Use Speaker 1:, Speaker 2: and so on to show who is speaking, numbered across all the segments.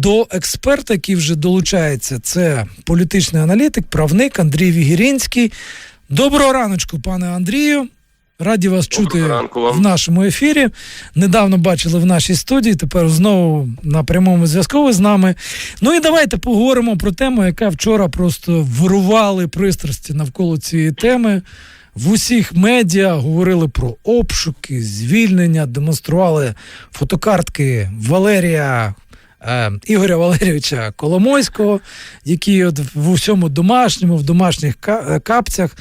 Speaker 1: до експерта, який вже долучається. Це політичний аналітик, правник Андрій Вігірінський. Доброго раночку, пане Андрію. Раді вас
Speaker 2: Доброго
Speaker 1: чути
Speaker 2: ранку вам.
Speaker 1: в нашому ефірі. Недавно бачили в нашій студії. Тепер знову на прямому зв'язку з нами. Ну і давайте поговоримо про тему, яка вчора просто вирували пристрасті навколо цієї теми. В усіх медіа говорили про обшуки, звільнення, демонстрували фотокартки Валерія Ігоря Валерійовича Коломойського, який от в усьому домашньому, в домашніх е, капцях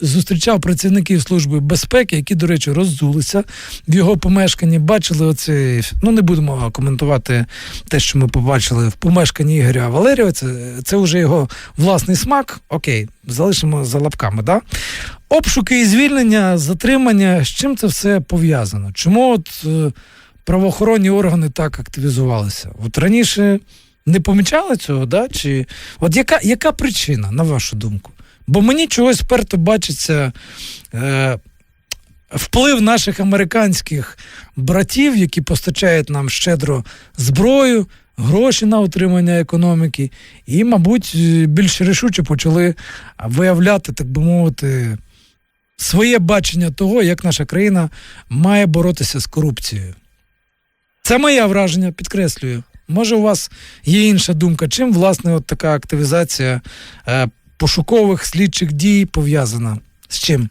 Speaker 1: зустрічав працівників Служби безпеки, які, до речі, роззулися в його помешканні. Бачили оцей, ну не будемо коментувати те, що ми побачили в помешканні Ігоря Валеріова. Це, це вже його власний смак. Окей, залишимо за лапками. Да? Обшуки і звільнення, затримання. З чим це все пов'язано? Чому от е, правоохоронні органи так активізувалися? От раніше не помічали цього, да? Чи от яка, яка причина, на вашу думку? Бо мені чогось перто бачиться е, вплив наших американських братів, які постачають нам щедро зброю, гроші на утримання економіки, і, мабуть, е, більш рішуче почали виявляти, так би мовити, своє бачення того, як наша країна має боротися з корупцією. Це моє враження, підкреслюю. Може, у вас є інша думка, чим власне от така активізація е, пошукових слідчих дій пов'язана? З чим?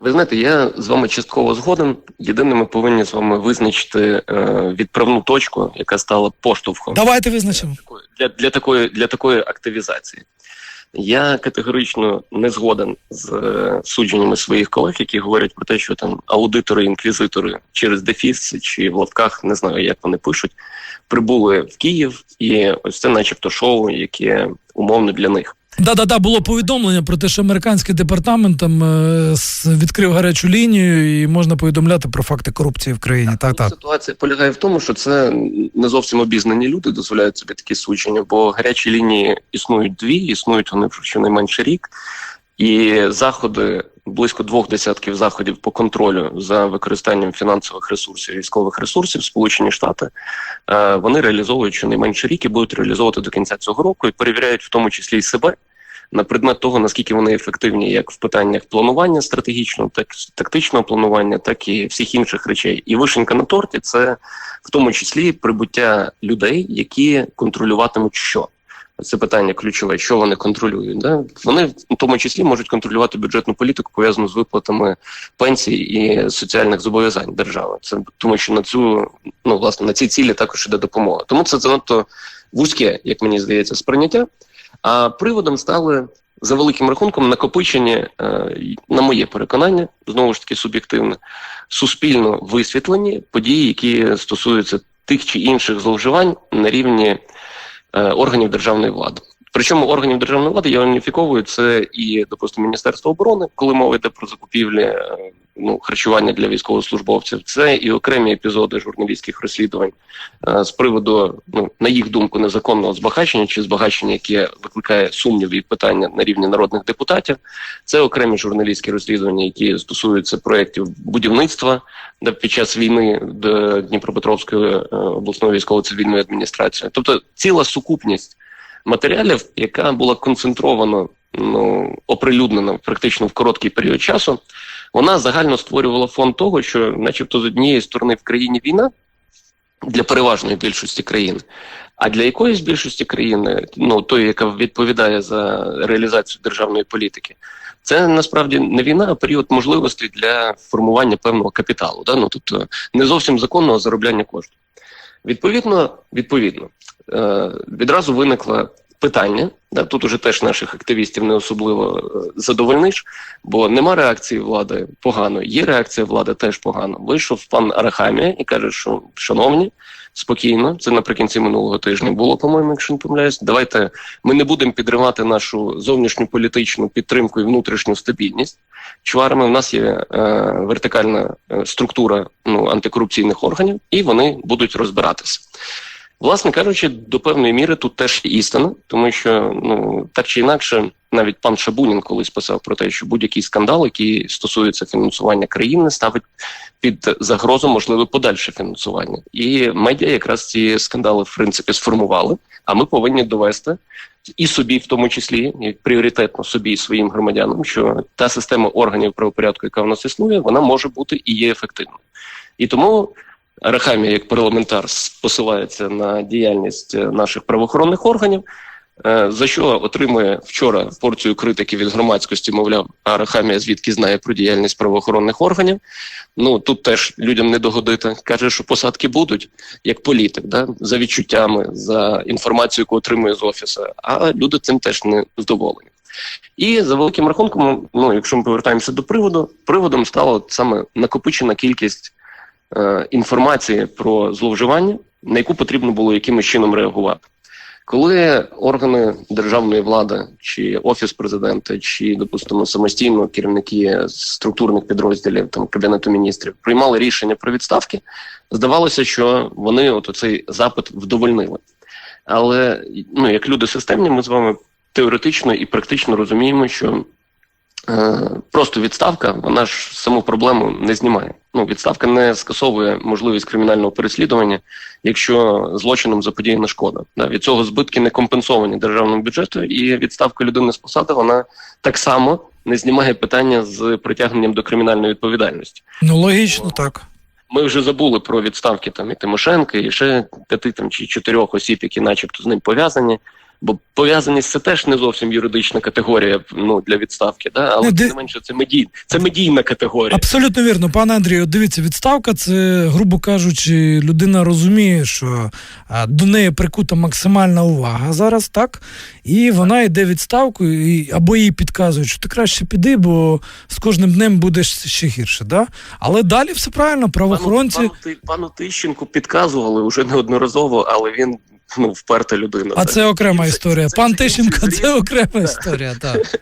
Speaker 2: Ви знаєте, я з вами частково згоден. Єдине, ми повинні з вами визначити е, відправну точку, яка стала поштовхом
Speaker 1: Давайте визначимо.
Speaker 2: для, для, такої, для такої активізації. Я категорично не згоден з е, судженнями своїх колег, які говорять про те, що там аудитори, інквізитори через дефіс чи в лавках, не знаю, як вони пишуть, прибули в Київ, і ось це, начебто, шоу, яке умовно для них.
Speaker 1: Да-да-да, було повідомлення про те, що американський департамент там е, відкрив гарячу лінію і можна повідомляти про факти корупції в країні. Так, так.
Speaker 2: Ситуація полягає в тому, що це не зовсім обізнані люди дозволяють собі такі судження, бо гарячі лінії існують дві, існують вони щонайменше рік, і заходи близько двох десятків заходів по контролю за використанням фінансових ресурсів, військових ресурсів Сполучені Штати е, вони реалізовують щонайменше рік і будуть реалізовувати до кінця цього року і перевіряють в тому числі і себе. На предмет того, наскільки вони ефективні як в питаннях планування стратегічного, так тактичного планування, так і всіх інших речей. І вишенька на торті це в тому числі прибуття людей, які контролюватимуть що. Це питання ключове, що вони контролюють. Да? Вони в тому числі можуть контролювати бюджетну політику, пов'язану з виплатами пенсій і соціальних зобов'язань держави. Це тому, що на цю ну власне на ці цілі також іде допомога. Тому це занадто вузьке, як мені здається, сприйняття. А приводом стали за великим рахунком накопичення, е, на моє переконання, знову ж таки суб'єктивне, суспільно висвітлені події, які стосуються тих чи інших зловживань на рівні органів державної влади. Причому органів державної влади я уніфіковую це і, допустимо, Міністерство оборони, коли мова йде про закупівлі е, ну, харчування для військовослужбовців. Це і окремі епізоди журналістських розслідувань е, з приводу, ну на їх думку, незаконного збагачення чи збагачення, яке викликає сумніви і питання на рівні народних депутатів. Це окремі журналістські розслідування, які стосуються проєктів будівництва де під час війни до Дніпропетровської е, обласної військово-цивільної адміністрації. Тобто ціла сукупність матеріалів, яка була концентрована, ну оприлюднена практично в короткий період часу, вона загально створювала фон того, що, начебто, з однієї сторони в країні війна для переважної більшості країн, а для якоїсь більшості країни, ну тої, яка відповідає за реалізацію державної політики, це насправді не війна, а період можливостей для формування певного капіталу, да? ну, тобто не зовсім законного заробляння коштів. Відповідно, відповідно, відразу виникло питання. Да, тут уже теж наших активістів не особливо е, задовольниш, бо нема реакції влади погано, є реакція влади теж погано. Вийшов пан Арахамія і каже, що шановні, спокійно, це наприкінці минулого тижня було, по-моєму, якщо не помиляюсь. Давайте ми не будемо підривати нашу зовнішню політичну підтримку і внутрішню стабільність. Чварами в нас є е, вертикальна е, структура ну, антикорупційних органів, і вони будуть розбиратися. Власне кажучи, до певної міри тут теж істина, тому що ну так чи інакше, навіть пан Шабунін колись писав про те, що будь-який скандал, який стосується фінансування країни, ставить під загрозу можливе подальше фінансування. І медіа якраз ці скандали в принципі сформували. А ми повинні довести і собі, в тому числі, і пріоритетно собі і своїм громадянам, що та система органів правопорядку, яка в нас існує, вона може бути і є ефективною. І тому Арахамія, як парламентар, посилається на діяльність е, наших правоохоронних органів. е, За що отримує вчора порцію критики від громадськості, мовляв, Арахамія звідки знає про діяльність правоохоронних органів. Ну тут теж людям не догодити. Каже, що посадки будуть як політик, да? за відчуттями, за інформацією, яку отримує з офісу. А люди цим теж не задоволені. І за великим рахунком, ну якщо ми повертаємося до приводу, приводом стала саме накопичена кількість інформації про зловживання, на яку потрібно було якимось чином реагувати. Коли органи державної влади, чи офіс президента, чи допустимо самостійно керівники структурних підрозділів там кабінету міністрів приймали рішення про відставки, здавалося, що вони от цей запит вдовольнили. Але ну як люди системні, ми з вами теоретично і практично розуміємо, що е, просто відставка вона ж саму проблему не знімає. Ну, відставка не скасовує можливість кримінального переслідування, якщо злочином заподіяна шкода. Да, від цього збитки не компенсовані державному бюджету, і відставка людини з посади вона так само не знімає питання з притягненням до кримінальної відповідальності.
Speaker 1: Ну, логічно, так.
Speaker 2: Ми вже забули про відставки там і Тимошенка, і ще п'яти там чи чотирьох осіб, які, начебто, з ним пов'язані. Бо пов'язаність це теж не зовсім юридична категорія ну, для відставки, да? але
Speaker 1: Ну,
Speaker 2: тим
Speaker 1: де-
Speaker 2: не менше це медій, це медійна категорія.
Speaker 1: Абсолютно вірно, пане Андрію. Дивіться, відставка це, грубо кажучи, людина розуміє, що до неї прикута максимальна увага зараз, так? І вона йде відставку, і, або їй підказують, що ти краще піди, бо з кожним днем будеш ще гірше. Да? Але далі все правильно, правоохоронці.
Speaker 2: Пану, пану, пану Тищенку підказували вже неодноразово, але він ну, вперта людина.
Speaker 1: А
Speaker 2: так.
Speaker 1: це окрема
Speaker 2: це-
Speaker 1: історія.
Speaker 2: це-
Speaker 1: Пан
Speaker 2: це
Speaker 1: Тищенко це окрема історія. Так,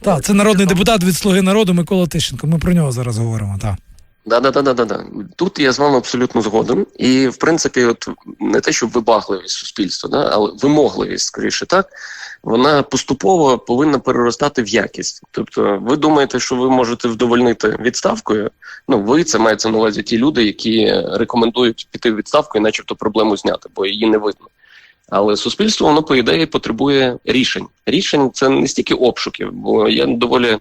Speaker 1: Так, це народний депутат від Слуги народу Микола Тищенко. Ми про нього зараз говоримо. Так.
Speaker 2: Да, да, да, да, да. Тут я з вами абсолютно згоден. І в принципі, от не те, що вибагливість суспільства, да, але вимогливість, скоріше так, вона поступово повинна переростати в якість. Тобто, ви думаєте, що ви можете вдовольнити відставкою? Ну, ви це мається на увазі ті люди, які рекомендують піти в відставку і, начебто, проблему зняти, бо її не видно. Але суспільство, воно по ідеї потребує рішень. Рішень це не стільки обшуків, бо я доволі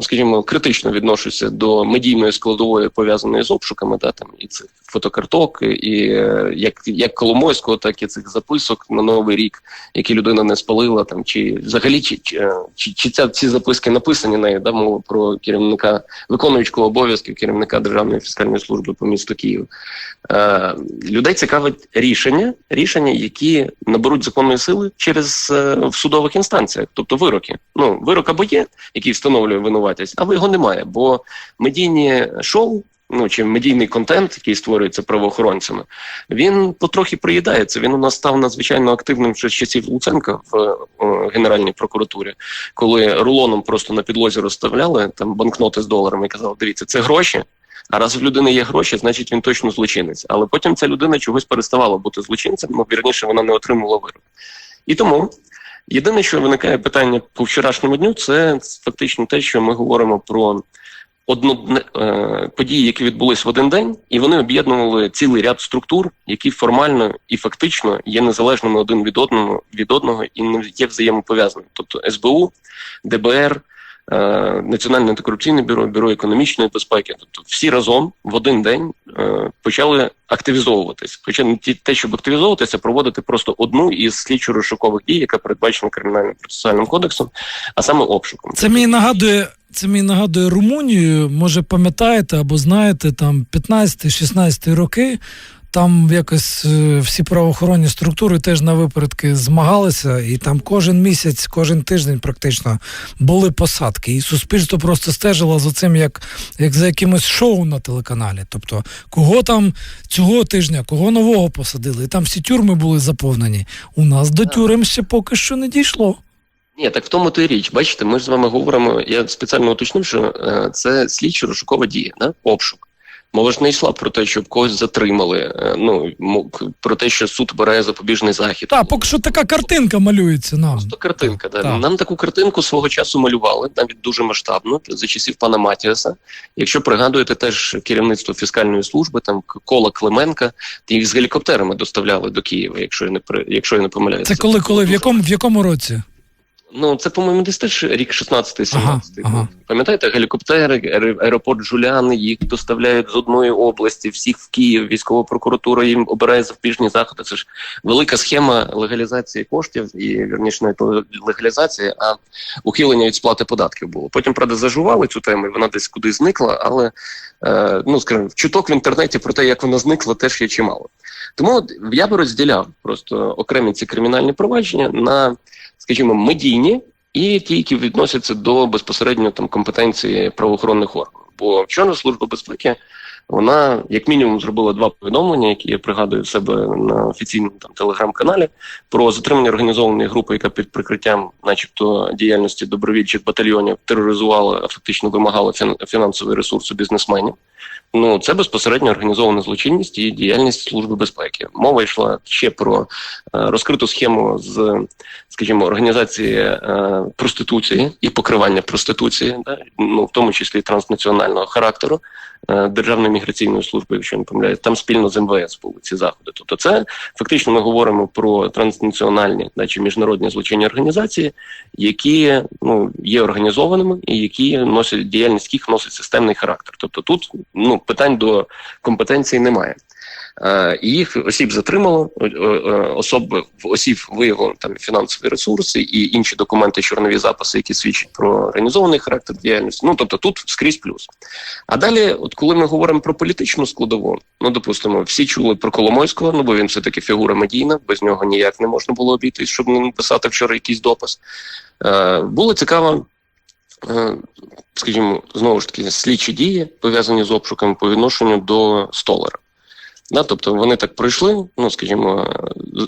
Speaker 2: скажімо, критично відношуся до медійної складової пов'язаної з обшуками, да, там і цих фотокарток, і е, як, як Коломойського, так і цих записок на новий рік, які людина не спалила, там чи взагалі чи, чи, е, чи, ця ці записки написані нею, да, мова про керівника виконуючого обов'язків керівника Державної фіскальної служби по місту Київ. Е, людей цікавить рішення, рішення, які наберуть законної сили через е, в судових інстанціях, тобто вироки. Ну вирок або є, який встановлює винуватість, або його немає. Бо медійні шоу, ну чи медійний контент, який створюється правоохоронцями, він потрохи приїдається. Він у нас став надзвичайно активним ще з часів Луценка в е, Генеральній прокуратурі, коли рулоном просто на підлозі розставляли там банкноти з доларами і казали, дивіться, це гроші. А раз в людини є гроші, значить він точно злочинець. Але потім ця людина чогось переставала бути злочинцем, ну вірніше, вона не отримувала вирок. І тому єдине, що виникає питання по вчорашньому дню, це фактично те, що ми говоримо про одну е, події, які відбулись в один день, і вони об'єднували цілий ряд структур, які формально і фактично є незалежними один від одного від одного і не є взаємопов'язаними. Тобто СБУ, ДБР. Е, Національне антикорупційне бюро, бюро економічної безпеки, тобто всі разом в один день е, почали активізовуватись. Хоча те, щоб активізовуватися, проводити просто одну із слідчо-розшукових дій, яка передбачена кримінальним процесуальним кодексом, а саме обшуком.
Speaker 1: Це мені нагадує. Це мені нагадує Румунію. Може, пам'ятаєте або знаєте, там 15-16 роки. Там якось е, всі правоохоронні структури теж на випередки змагалися, і там кожен місяць, кожен тиждень практично були посадки. І суспільство просто стежило за цим, як, як за якимось шоу на телеканалі. Тобто, кого там цього тижня, кого нового посадили, і там всі тюрми були заповнені. У нас до тюрем ще поки що не дійшло.
Speaker 2: Ні, так в тому то і річ. Бачите, ми ж з вами говоримо. Я спеціально уточнив, що е, це слідчо розшукова дія, да? обшук. Мова ж не йшла про те, щоб когось затримали. е, Ну про те, що суд обирає запобіжний захід.
Speaker 1: Так, поки що така картинка малюється нам.
Speaker 2: Просто картинка. Да.
Speaker 1: Так.
Speaker 2: Нам таку картинку свого часу малювали, навіть дуже масштабно, за часів пана Матіаса. Якщо пригадуєте, теж керівництво фіскальної служби, там кола Клименка, їх з гелікоптерами доставляли до Києва, якщо я не при- якщо я не помиляюся.
Speaker 1: Це коли, коли в якому в якому році?
Speaker 2: Ну, це, по-моєму, десь теж рік 16-17.
Speaker 1: Ага, ага.
Speaker 2: Пам'ятаєте, гелікоптери, аеропорт Жуляни, їх доставляють з одної області, всіх в Київ, військова прокуратура їм обирає запобіжні заходи. Це ж велика схема легалізації коштів і вірніше не легалізації, а ухилення від сплати податків було. Потім, правда, зажували цю тему, і вона десь кудись зникла, але е, ну скажімо, чуток в інтернеті про те, як вона зникла, теж є чимало. Тому я би розділяв просто окремі ці кримінальні провадження на, скажімо, медійні і ті, які відносяться до безпосередньо там компетенції правоохоронних органів. Бо вчора служба безпеки вона як мінімум зробила два повідомлення, які я пригадую в себе на офіційному там телеграм-каналі про затримання організованої групи, яка під прикриттям, начебто, діяльності добровільчих батальйонів тероризувала, фактично вимагала фін- фінансовий ресурс у бізнесменів. Ну це безпосередньо організована злочинність і діяльність служби безпеки. Мова йшла ще про е, розкриту схему з, скажімо, організації е, проституції і покривання проституції, да? ну в тому числі транснаціонального характеру Державної міграційної служби, якщо не помиляюсь, там спільно з МВС були ці заходи. Тобто, це фактично ми говоримо про транснаціональні, да, чи міжнародні злочинні організації, які ну є організованими і які носять діяльність яких носить системний характер. Тобто тут ну питань до компетенції немає. Е, їх осіб затримало, е, особи осіб виявлено там фінансові ресурси і інші документи, чорнові записи, які свідчать про організований характер діяльності. Ну тобто тут скрізь плюс. А далі, от коли ми говоримо про політичну складову, ну допустимо, всі чули про Коломойського, ну бо він все таки фігура медійна, без нього ніяк не можна було обійтись, щоб не написати вчора якийсь допис. Е, було цікаво. Скажімо, знову ж таки, слідчі дії пов'язані з обшуками по відношенню до столара. Да, тобто вони так пройшли, ну скажімо,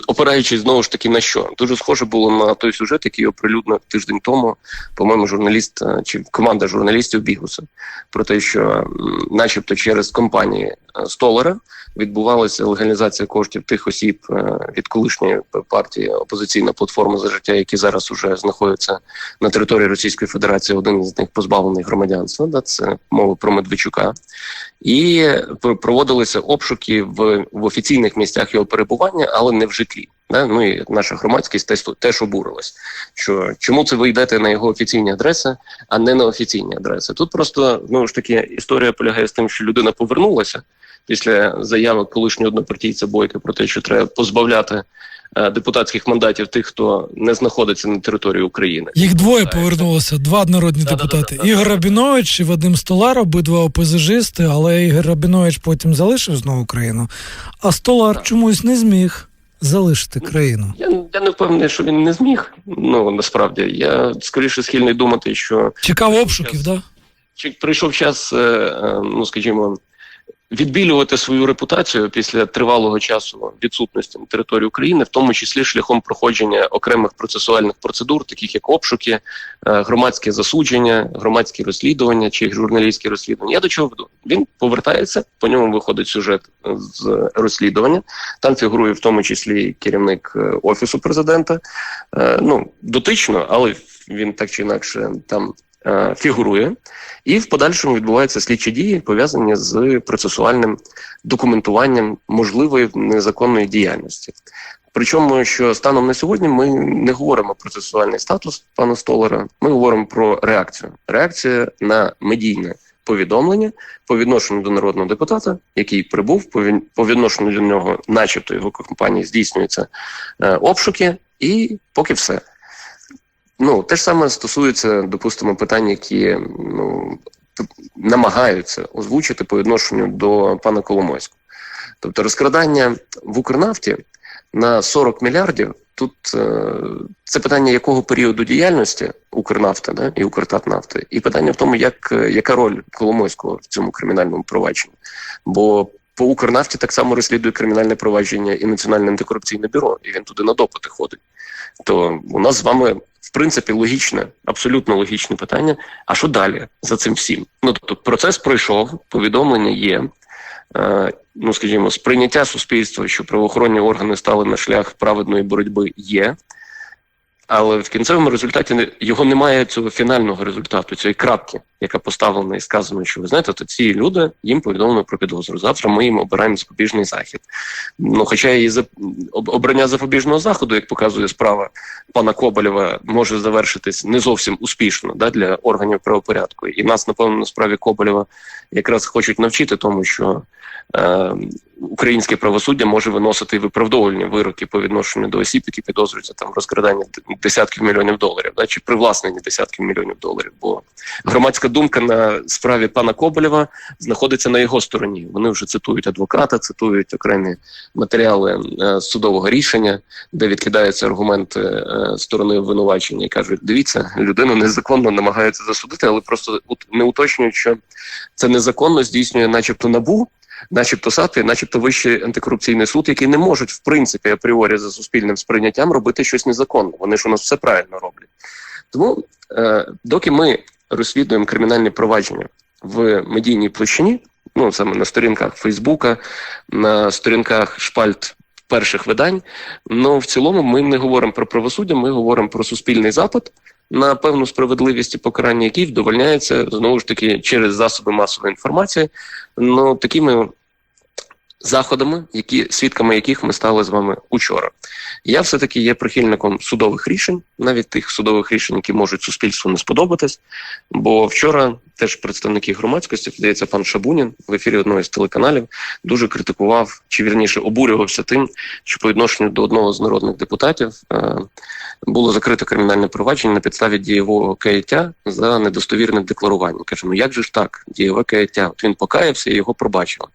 Speaker 2: опираючись знову ж таки на що? Дуже схоже було на той сюжет, який оприлюднив тиждень тому, по-моєму, журналіст е, чи команда журналістів Бігуса, про те, що, начебто, через компанії е, Столара відбувалася легалізація коштів тих осіб е, від колишньої партії опозиційна платформа за життя, які зараз уже знаходяться на території Російської Федерації. Один з них позбавлений громадянства. Да, це мова про Медведчука і проводилися обшуки в, в офіційних місцях його перебування, але не в житлі. Да? Ну і наша громадськість теж, теж обурилась, що чому це ви йдете на його офіційні адреси, а не на офіційні адреси. Тут просто знову ж таки історія полягає з тим, що людина повернулася після заяви колишнього однопартійця Бойка про те, що треба позбавляти е, депутатських мандатів тих, хто не знаходиться на території України.
Speaker 1: Їх двоє повернулося, два народні
Speaker 2: Да-да-да-да-да.
Speaker 1: депутати. Ігор Рабінович і Вадим Столар, обидва опозижисти, але Ігор Рабінович потім залишив знову країну, а Столар
Speaker 2: Так.
Speaker 1: чомусь не зміг залишити країну.
Speaker 2: Я, я не впевнений, що він не зміг. Ну насправді я скоріше схильний думати, що
Speaker 1: Чекав обшуків, так? Да?
Speaker 2: чи прийшов час, е, е, ну скажімо, відбілювати свою репутацію після тривалого часу відсутності на території України, в тому числі шляхом проходження окремих процесуальних процедур, таких як обшуки, е, громадське засудження, громадські розслідування чи журналістські розслідування. Я до чого веду? Він повертається, по ньому виходить сюжет з розслідування. Там фігурує в тому числі керівник е, офісу президента. Е, Ну дотично, але він так чи інакше там фігурує. І в подальшому відбуваються слідчі дії, пов'язані з процесуальним документуванням можливої незаконної діяльності. Причому, що станом на сьогодні ми не говоримо про процесуальний статус пана Столара, ми говоримо про реакцію. Реакція на медійне повідомлення по відношенню до народного депутата, який прибув, по відношенню до нього, начебто його компанії здійснюються е, обшуки, і поки все. Ну, те ж саме стосується, допустимо, питань, які ну, намагаються озвучити по відношенню до пана Коломойського. Тобто розкрадання в Укрнафті на 40 мільярдів. Тут е, це питання якого періоду діяльності Укрнафта да, і Укртатнафти, і питання в тому, як, е, яка роль Коломойського в цьому кримінальному провадженні. Бо по Укрнафті так само розслідує кримінальне провадження і Національне антикорупційне бюро, і він туди на допити ходить. То у нас з вами в принципі логічне, абсолютно логічне питання. А що далі за цим всім? Ну тобто процес пройшов, повідомлення є. е, ну скажімо, сприйняття суспільства, що правоохоронні органи стали на шлях праведної боротьби, є. Але в кінцевому результаті його немає цього фінального результату, цієї крапки, яка поставлена і сказано, що ви знаєте, то ці люди їм повідомлено про підозру. Завтра ми їм обираємо запобіжний захід. Ну, хоча і за обрання запобіжного заходу, як показує справа пана Коболєва, може завершитись не зовсім успішно да, для органів правопорядку. І нас, напевно, на справі Коболєва якраз хочуть навчити тому, що українське правосуддя може виносити виправдовувальні вироки по відношенню до осіб, які підозрюються там д- десятків мільйонів доларів, да, чи привласненні десятків мільйонів доларів. Бо громадська думка на справі пана Коболєва знаходиться на його стороні. Вони вже цитують адвоката, цитують окремі матеріали е, судового рішення, де відкидаються аргументи е, сторони обвинувачення і кажуть: дивіться, людину незаконно намагаються засудити, але просто не уточнюють, що це незаконно здійснює, начебто, набу. Начебто САП, і начебто вищий антикорупційний суд, які не можуть в принципі апріорі за суспільним сприйняттям робити щось незаконне. Вони ж у нас все правильно роблять. Тому, е, доки ми розслідуємо кримінальні провадження в медійній площині, ну саме на сторінках Фейсбука, на сторінках шпальт перших видань, ну в цілому ми не говоримо про правосуддя, ми говоримо про суспільний запит на певну справедливість і покарання, які вдовольняється знову ж таки через засоби масової інформації, ну такими заходами, які свідками яких ми стали з вами учора. Я все таки є прихильником судових рішень, навіть тих судових рішень, які можуть суспільству не сподобатись. Бо вчора теж представники громадськості, здається, пан Шабунін в ефірі одного з телеканалів дуже критикував чи вірніше обурювався тим, що по відношенню до одного з народних депутатів е, було закрите кримінальне провадження на підставі дієвого каяття за недостовірне декларування. Каже, ну як же ж так? Дієве каяття? От він покаявся і його пробачили.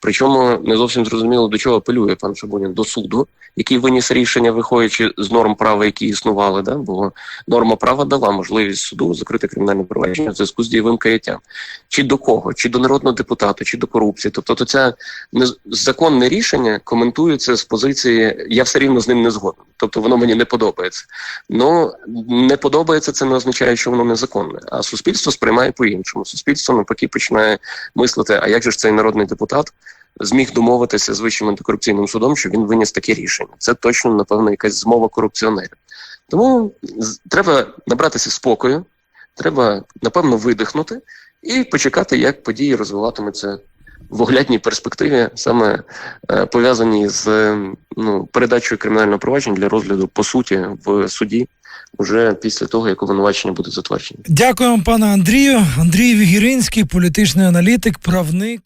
Speaker 2: Причому не зовсім зрозуміло до чого апелює пан Шабунін до суду, який виніс рішення, виходячи з норм права, які існували. Да? Бо норма права дала можливість суду закрити кримінальне провадження в зв'язку з дієвим каяттям. Чи до кого? Чи до народного депутата, чи до корупції? Тобто, то це нез- законне рішення коментується з позиції я все рівно з ним не згоден. Тобто воно мені не подобається. Ну не подобається, це не означає, що воно незаконне. А суспільство сприймає по-іншому. Суспільство навпаки починає мислити, а як же ж цей народний депутат зміг домовитися з вищим антикорупційним судом, що він виніс таке рішення. Це точно, напевно, якась змова корупціонерів. Тому треба набратися спокою, треба, напевно, видихнути і почекати, як події розвиватимуться в оглядній перспективі, саме е, пов'язані з е, ну, передачею кримінального провадження для розгляду по суті в суді. Уже після того, як обвинувачення буде затверджені.
Speaker 1: Дякуємо, пане Андрію. Андрій Вігіринський, політичний аналітик, правник.